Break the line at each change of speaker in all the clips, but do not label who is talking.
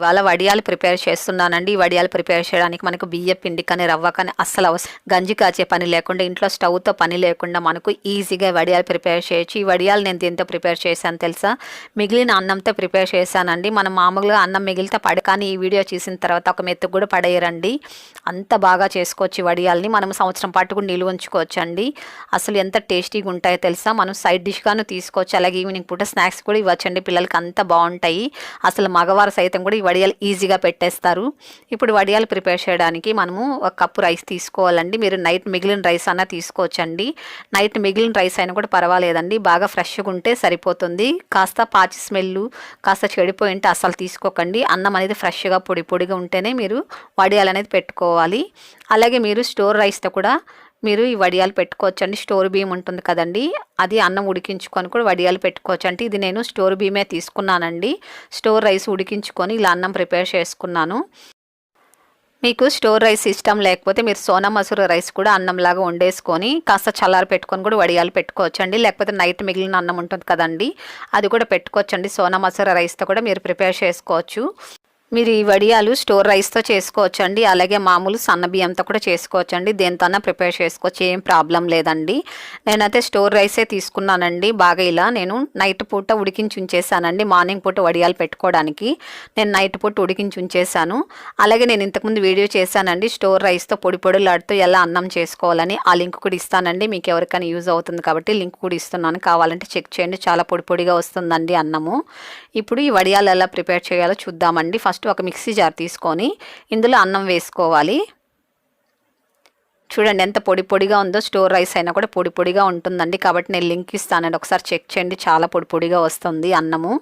ఇవాళ వడియాలు ప్రిపేర్ చేస్తున్నానండి. ఈ వడియాలు ప్రిపేర్ చేయడానికి మనకు బియ్య పిండి కానీ రవ్వ కానీ అస్సలు అవసరం గంజి కాచే పని లేకుండా ఇంట్లో స్టవ్తో పని లేకుండా మనకు ఈజీగా వడియాలు ప్రిపేర్ చేయొచ్చు. ఈ వడియాలు నేను దీంతో ప్రిపేర్ చేశాను తెలుసా? మిగిలిన అన్నంతో ప్రిపేర్ చేశానండి. మనం మామూలుగా అన్నం మిగిలితే పడ కానీ ఈ వీడియో చూసిన తర్వాత ఒక మెత్తు కూడా పడేయరండి. అంత బాగా చేసుకోవచ్చు వడియాలని వడియాల్ని. మనం సంవత్సరం పాటు కూడా నిలువ ఉంచుకోవచ్చు అండి అసలు ఎంత టేస్టీగా ఉంటాయో తెలుసా? మనం సైడ్ డిష్గాను తీసుకోవచ్చు. అలాగే ఈవినింగ్ పూట స్నాక్స్ కూడా ఇవ్వచ్చండి. పిల్లలకి అంత బాగుంటాయి. అసలు మగవారు సైతం కూడా వడియాలు ఈజీగా పెట్టేస్తారు. ఇప్పుడు వడియాలు ప్రిపేర్ చేయడానికి మనము ఒక కప్పు రైస్ తీసుకోవాలండి. మీరు నైట్ మిగిలిన రైస్ అన్నా తీసుకోవచ్చండి. నైట్ మిగిలిన రైస్ అయినా కూడా పర్వాలేదండి. బాగా ఫ్రెష్గా ఉంటే సరిపోతుంది. కాస్త పాచి స్మెల్ కాస్త చెడిపోయి ఉంటే అసలు తీసుకోకండి. అన్నం అనేది ఫ్రెష్గా పొడి పొడిగా ఉంటేనే మీరు వడియాలు అనేది పెట్టుకోవాలి. అలాగే మీరు స్టోర్ రైస్తో కూడా మీరు ఈ వడియాలు పెట్టుకోవచ్చు అండి స్టోర్ బియ్యం ఉంటుంది కదండి. అది అన్నం ఉడికించుకొని కూడా వడియాలు పెట్టుకోవచ్చు అంటే ఇది నేను స్టోర్ బియ్యమే తీసుకున్నానండి. స్టోర్ రైస్ ఉడికించుకొని ఇలా అన్నం ప్రిపేర్ చేసుకున్నాను. మీకు స్టోర్ రైస్ ఇష్టం లేకపోతే మీరు సోనా మసూర రైస్ కూడా అన్నంలాగా వండేసుకొని కాస్త చల్లారి పెట్టుకొని కూడా వడియాలు పెట్టుకోవచ్చు అండి లేకపోతే నైట్ మిగిలిన అన్నం ఉంటుంది కదండి. అది కూడా పెట్టుకోవచ్చు అండి సోనా మసూర రైస్తో కూడా మీరు ప్రిపేర్ చేసుకోవచ్చు. మీరు ఈ వడియాలు స్టోర్ రైస్తో చేసుకోవచ్చు అండి అలాగే మామూలు సన్న బియ్యంతో కూడా చేసుకోవచ్చు అండి దేనితోనా ప్రిపేర్ చేసుకోవచ్చు. ఏం ప్రాబ్లం లేదండి. నేనైతే స్టోర్ రైసే తీసుకున్నానండి. బాగా ఇలా నేను నైట్ పూట ఉడికించి ఉంచేసానండి. మార్నింగ్ పూట వడియాలు పెట్టుకోవడానికి నేను నైట్ పూట ఉడికించి ఉంచేసాను. అలాగే నేను ఇంతకుముందు వీడియో చేశానండి. స్టోర్ రైస్తో పొడి పొడులాడుతూ ఎలా అన్నం చేసుకోవాలని ఆ లింక్ కూడా ఇస్తానండి. మీకు ఎవరికైనా యూజ్ అవుతుంది కాబట్టి లింక్ కూడా ఇస్తున్నాను. కావాలంటే చెక్ చేయండి. చాలా పొడి పొడిగా వస్తుందండి అన్నము. ఇప్పుడు ఈ వడియాలు ఎలా ప్రిపేర్ చేయాలో చూద్దామండి. ఫస్ట్ ఒక మిక్సీ జార్ తీసుకొని ఇందులో అన్నం వేసుకోవాలి. చూడండి ఎంత పొడి పొడిగా ఉందో స్టోర్ రైస్ అయినా కూడా పొడి పొడిగా ఉంటుందండి. కాబట్టి నేను లింక్ ఇస్తానండి. ఒకసారి చెక్ చేయండి. చాలా పొడి పొడిగా వస్తుంది అన్నము.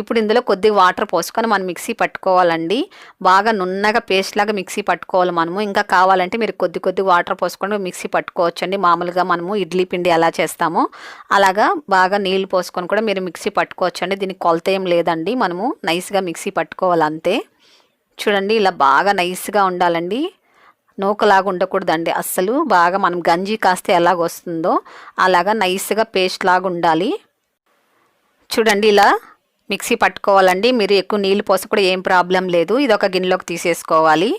ఇప్పుడు ఇందులో కొద్దిగా వాటర్ పోసుకొని మనం మిక్సీ పట్టుకోవాలండి. బాగా నున్నగా పేస్ట్ లాగా మిక్సీ పట్టుకోవాలి మనము. ఇంకా కావాలంటే మీరు కొద్ది కొద్ది వాటర్ పోసుకొని మిక్సీ పట్టుకోవచ్చండి. మామూలుగా మనము ఇడ్లీ పిండి ఎలా చేస్తామో అలాగా బాగా నీళ్ళు పోసుకొని కూడా మీరు మిక్సీ పట్టుకోవచ్చండి. దీనికి కొలత ఏం లేదండి. మనము నైస్గా మిక్సీ పట్టుకోవాలి అంతే. చూడండి ఇలా బాగా నైస్గా ఉండాలండి. నూకలాగా ఉండకూడదండి. అస్సలు బాగా మనం గంజి కాస్తే ఎలాగ వస్తుందో అలాగా నైస్గా పేస్ట్ లాగా ఉండాలి. చూడండి ఇలా మిక్సీ పట్టుకోవాలండి. మీరు ఎక్కువ నీళ్ళు పోసి కూడా ఏం ప్రాబ్లం లేదు. ఇది ఒక గిన్నెలోకి తీసేసుకోవాలి.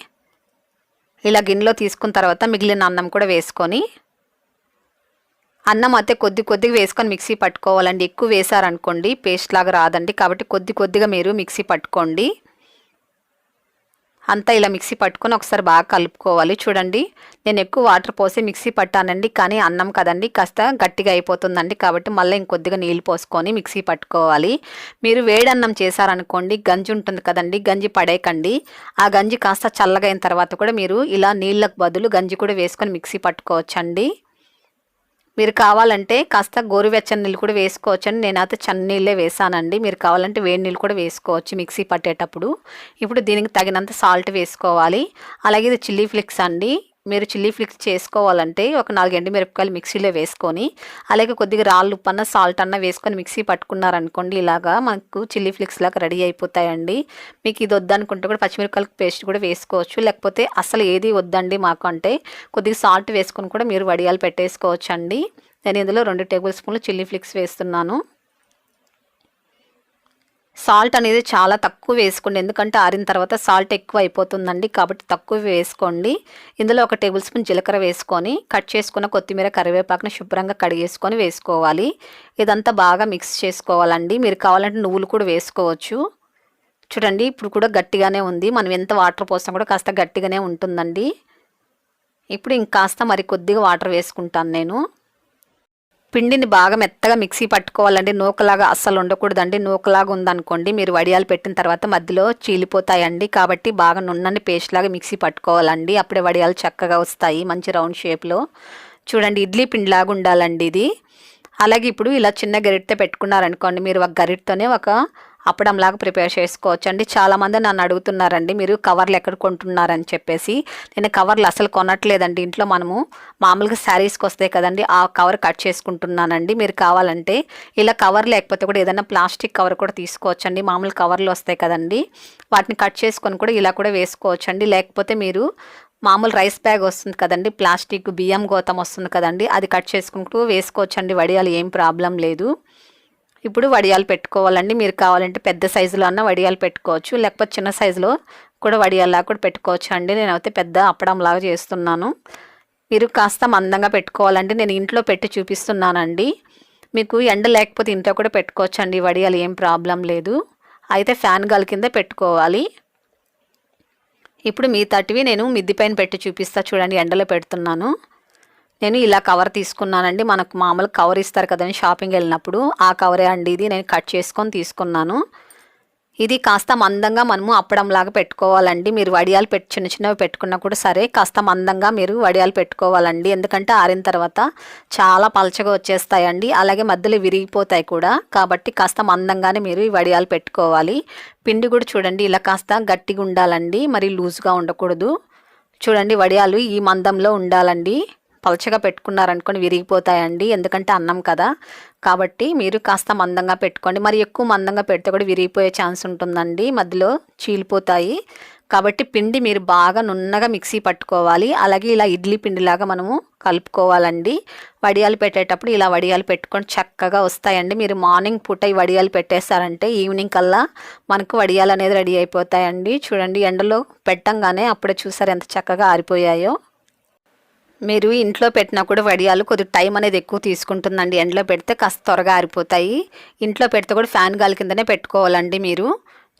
ఇలా గిన్నెలో తీసుకున్న తర్వాత మిగిలిన అన్నం కూడా వేసుకొని అన్నం అయితే కొద్ది కొద్దిగా వేసుకొని మిక్సీ పట్టుకోవాలండి. ఎక్కువ వేసారనుకోండి పేస్ట్ లాగా రాదండి. కాబట్టి కొద్ది కొద్దిగా మీరు మిక్సీ పట్టుకోండి. అంతా ఇలా మిక్సీ పట్టుకొని ఒకసారి బాగా కలుపుకోవాలి. చూడండి నేను ఎక్కువ వాటర్ పోసి మిక్సీ పట్టానండి కానీ అన్నం కదండి కాస్త గట్టిగా అయిపోతుందండి కాబట్టి మళ్ళీ ఇంకొద్దిగా నీళ్ళు పోసుకొని మిక్సీ పట్టుకోవాలి. మీరు వేడన్నం చేశారనుకోండి గంజి ఉంటుంది కదండి గంజి పడేయకండి. ఆ గంజి కాస్త చల్లగైన తర్వాత కూడా మీరు ఇలా నీళ్ళకు బదులు గంజి కూడా వేసుకొని మిక్సీ పట్టుకోవచ్చండి. మీరు కావాలంటే కాస్త గోరువెచ్చని నీళ్ళు కూడా వేసుకోవచ్చండి. నేనైతే చన్న నీళ్ళే వేసానండి. మీరు కావాలంటే వేడి నీళ్ళు కూడా వేసుకోవచ్చు మిక్సీ పట్టేటప్పుడు. ఇప్పుడు దీనికి తగినంత సాల్ట్ వేసుకోవాలి. అలాగే ఇది చిల్లీ ఫ్లిక్స్ అండి. మీరు చిల్లీ ఫ్లిక్స్ చేసుకోవాలంటే ఒక నాలుగు ఎండుమిరపకాయలు మిక్సీలో వేసుకొని అలాగే కొద్దిగా రాళ్ళు ఉప్పు అన్న సాల్ట్ అన్న వేసుకొని మిక్సీ పట్టుకున్నారనుకోండి ఇలాగా మనకు చిల్లీ ఫ్లిక్స్ లాగా రెడీ అయిపోతాయండి. మీకు ఇది వద్దనుకుంటే కూడా పచ్చిమిరపకాయల పేస్ట్ కూడా వేసుకోవచ్చు. లేకపోతే అసలు ఏది వద్దండి మాకు అంటే కొద్దిగా సాల్ట్ వేసుకొని కూడా మీరు వడియాలు పెట్టేసుకోవచ్చు అండి నేను ఇందులో రెండు టేబుల్ స్పూన్లు చిల్లీ ఫ్లిక్స్ వేస్తున్నాను. సాల్ట్ అనేది చాలా తక్కువ వేసుకోండి. ఎందుకంటే ఆరిన తర్వాత సాల్ట్ ఎక్కువ అయిపోతుందండి. కాబట్టి తక్కువ వేసుకోండి. ఇందులో ఒక టేబుల్ స్పూన్ జీలకర్ర వేసుకొని కట్ చేసుకున్న కొత్తిమీర కరివేపాకుని శుభ్రంగా కడిగేసుకొని వేసుకోవాలి. ఇదంతా బాగా మిక్స్ చేసుకోవాలండి. మీరు కావాలంటే నువ్వులు కూడా వేసుకోవచ్చు. చూడండి ఇప్పుడు కూడా గట్టిగానే ఉంది. మనం ఎంత వాటర్ పోసినా కూడా కాస్త గట్టిగానే ఉంటుందండి. ఇప్పుడు ఇంకాస్త మరి కొద్దిగా వాటర్ వేసుకుంటాను నేను. పిండిని బాగా మెత్తగా మిక్సీ పట్టుకోవాలండి. నూకలాగా అస్సలు ఉండకూడదండి. నూకలాగా ఉందనుకోండి మీరు వడియాలు పెట్టిన తర్వాత మధ్యలో చీలిపోతాయండి. కాబట్టి బాగా నున్నని పేస్ట్ లాగా మిక్సీ పట్టుకోవాలండి. అప్పుడే వడియాలు చక్కగా వస్తాయి మంచి రౌండ్ షేప్లో. చూడండి ఇడ్లీ పిండిలాగా ఉండాలండి ఇది. అలాగే ఇప్పుడు ఇలా చిన్న గరిటతో పెట్టుకున్నారనుకోండి మీరు ఒక గరిటతోనే ఒక అప్పడంలాగా ప్రిపేర్ చేసుకోవచ్చు అండి చాలామంది నన్ను అడుగుతున్నారండి మీరు కవర్లు ఎక్కడ కొంటున్నారని చెప్పేసి. నేను కవర్లు అసలు కొనట్లేదండి. ఇంట్లో మనము మామూలుగా శారీస్కి వస్తాయి కదండి ఆ కవర్ కట్ చేసుకుంటున్నానండి. మీరు కావాలంటే ఇలా కవర్ లేకపోతే కూడా ఏదైనా ప్లాస్టిక్ కవర్ కూడా తీసుకోవచ్చండి. మామూలు కవర్లు వస్తాయి కదండి. వాటిని కట్ చేసుకొని కూడా ఇలా కూడా వేసుకోవచ్చండి. లేకపోతే మీరు మామూలు రైస్ బ్యాగ్ వస్తుంది కదండి ప్లాస్టిక్ బియ్యం గోతం వస్తుంది కదండి అది కట్ చేసుకుంటూ వేసుకోవచ్చండి. వడియాలు ఏం ప్రాబ్లం లేదు. ఇప్పుడు వడియాలు పెట్టుకోవాలండి. మీరు కావాలంటే పెద్ద సైజులో అన్న వడియాలు పెట్టుకోవచ్చు. లేకపోతే చిన్న సైజులో కూడా వడియాల్లా కూడా పెట్టుకోవచ్చు అండి. నేనైతే పెద్ద అప్పడంలాగా చేస్తున్నాను. మీరు కాస్త మందంగా పెట్టుకోవాలండి. నేను ఇంట్లో పెట్టి చూపిస్తున్నానండి. మీకు ఎండ లేకపోతే ఇంట్లో కూడా పెట్టుకోవచ్చు అండి వడియాలు ఏం ప్రాబ్లం లేదు. అయితే ఫ్యాన్ గాలి కింద పెట్టుకోవాలి. ఇప్పుడు మీ తటివి నేను మిద్ది పైన పెట్టి చూపిస్తా చూడండి. ఎండలో పెడుతున్నాను. నేను ఇలా కవర్ తీసుకున్నానండి. మనకు మామూలు కవర్ ఇస్తారు కదండి షాపింగ్ వెళ్ళినప్పుడు. ఆ కవరే అండి ఇది. నేను కట్ చేసుకొని తీసుకున్నాను. ఇది కాస్త మందంగా మనము అప్పడంలాగా పెట్టుకోవాలండి. మీరు వడియాలు పెట్టి చిన్న చిన్నవి పెట్టుకున్నా కూడా సరే కాస్త మందంగా మీరు వడియాలు పెట్టుకోవాలండి. ఎందుకంటే ఆరిన తర్వాత చాలా పలచగా వచ్చేస్తాయండి. అలాగే మధ్యలో విరిగిపోతాయి కూడా. కాబట్టి కాస్త మందంగానే మీరు ఈ వడియాలు పెట్టుకోవాలి. పిండి కూడా చూడండి ఇలా కాస్త గట్టిగా ఉండాలండి. మరి లూజ్గా ఉండకూడదు. చూడండి వడియాలు ఈ మందంలో ఉండాలండి. పలచగా పెట్టుకున్నారనుకోండి విరిగిపోతాయండి. ఎందుకంటే అన్నం కదా. కాబట్టి మీరు కాస్త మందంగా పెట్టుకోండి. మరి ఎక్కువ మందంగా పెడితే కూడా విరిగిపోయే ఛాన్స్ ఉంటుందండి. మధ్యలో చీలిపోతాయి. కాబట్టి పిండి మీరు బాగా నున్నగా మిక్సీ పట్టుకోవాలి. అలాగే ఇలా ఇడ్లీ పిండిలాగా మనము కలుపుకోవాలండి. వడియాలు పెట్టేటప్పుడు ఇలా వడియాలు పెట్టుకొని చక్కగా వస్తాయండి. మీరు మార్నింగ్ పూట ఈ వడియాలు పెట్టేస్తారంటే ఈవినింగ్ కల్లా మనకు వడియాలు అనేది రెడీ అయిపోతాయండి. చూడండి ఎండలో పెట్టంగానే అప్పుడే చూసారు ఎంత చక్కగా ఆరిపోయాయో. మీరు ఇంట్లో పెట్టినా కూడా వడియాలు కొద్దిగా టైం అనేది ఎక్కువ తీసుకుంటుందండి. ఎండలో పెడితే కాస్త త్వరగా ఆరిపోతాయి. ఇంట్లో పెడితే కూడా ఫ్యాన్ గాలి కిందనే పెట్టుకోవాలండి మీరు.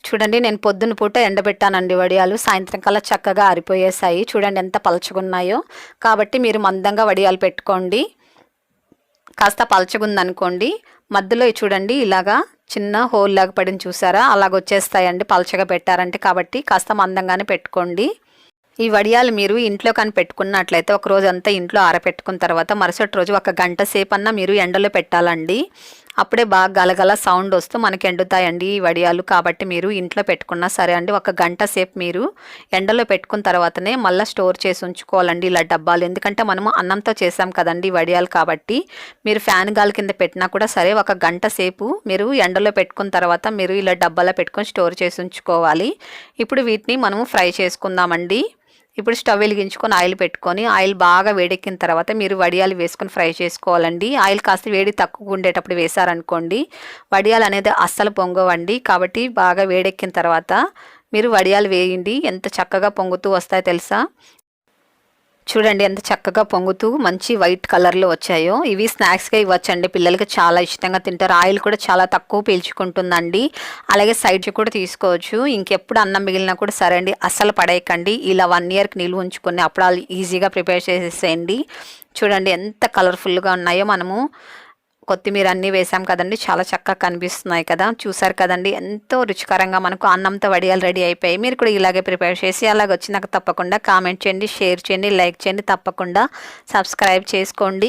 చూడండి నేను పొద్దున్న పూట ఎండబెట్టానండి వడియాలు. సాయంత్రం కల్లా చక్కగా ఆరిపోయేసాయి చూడండి ఎంత పలచగున్నాయో. కాబట్టి మీరు మందంగా వడియాలు పెట్టుకోండి. కాస్త పలచగుందనుకోండి. మధ్యలో చూడండి ఇలాగా చిన్న హోల్ లాగా పడిన చూసారా? అలాగ వచ్చేస్తాయండి పలచగా పెట్టారంటే. కాబట్టి కాస్త మందంగానే పెట్టుకోండి. ఈ వడియాలు మీరు ఇంట్లో కానీ పెట్టుకున్నట్లయితే ఒక రోజు అంతా ఇంట్లో ఆరపెట్టుకున్న తర్వాత మరుసటి రోజు ఒక గంట సేపు అన్నా మీరు ఎండలో పెట్టాలండి. అప్పుడే బాగా గలగల సౌండ్ వస్తూ మనకి ఎండుతాయండి ఈ వడియాలు. కాబట్టి మీరు ఇంట్లో పెట్టుకున్నా సరే అండి ఒక గంట సేపు మీరు ఎండలో పెట్టుకున్న తర్వాతనే మళ్ళీ స్టోర్ చేసి ఉంచుకోవాలండి ఇలా డబ్బాలు. ఎందుకంటే మనము అన్నంతో చేసాం కదండి వడియాలు కాబట్టి మీరు ఫ్యాన్ గాలి కింద పెట్టినా కూడా సరే ఒక గంట సేపు మీరు ఎండలో పెట్టుకున్న తర్వాత మీరు ఇలా డబ్బాలో పెట్టుకొని స్టోర్ చేసి ఉంచుకోవాలి. ఇప్పుడు వీటిని మనము ఫ్రై చేసుకుందామండి. ఇప్పుడు స్టవ్ వెలిగించుకొని ఆయిల్ పెట్టుకొని ఆయిల్ బాగా వేడెక్కిన తర్వాత మీరు వడియాలు వేసుకొని ఫ్రై చేసుకోవాలండి. ఆయిల్ కాస్త వేడి తక్కువ ఉండేటప్పుడు వేసారనుకోండి వడియాలు అనేది అస్సలు పొంగవండి. కాబట్టి బాగా వేడెక్కిన తర్వాత మీరు వడియాలు వేయండి. ఎంత చక్కగా పొంగుతూ వస్తాయో తెలుసా? చూడండి ఎంత చక్కగా పొంగుతూ మంచి వైట్ కలర్లో వచ్చాయో. ఇవి స్నాక్స్గా ఇవ్వచ్చండి. పిల్లలకి చాలా ఇష్టంగా తింటారు. ఆయిల్ కూడా చాలా తక్కువ పీల్చుకుంటుందండి. అలాగే సైడ్స్ కూడా తీసుకోవచ్చు. ఇంకెప్పుడు అన్నం మిగిలినా కూడా సరే అండి అస్సలు పడేయకండి. ఇలా వన్ ఇయర్కి నిల్వ ఉంచుకొని అప్పుడు ఈజీగా ప్రిపేర్ చేసేసేయండి. చూడండి ఎంత కలర్ఫుల్గా ఉన్నాయో మనము. కొత్తిమీర అన్నీ వేసాం కదండి. చాలా చక్కగా కనిపిస్తున్నాయి కదా. చూసారు కదండి. ఎంతో రుచికరంగా మనకు అన్నంతో వడియాలు రెడీ అయిపోయి మీరు కూడా ఇలాగే ప్రిపేర్ చేసి అలాగ వచ్చినాక తప్పకుండా కామెంట్ చేయండి షేర్ చేయండి లైక్ చేయండి. తప్పకుండా సబ్స్క్రైబ్ చేసుకోండి.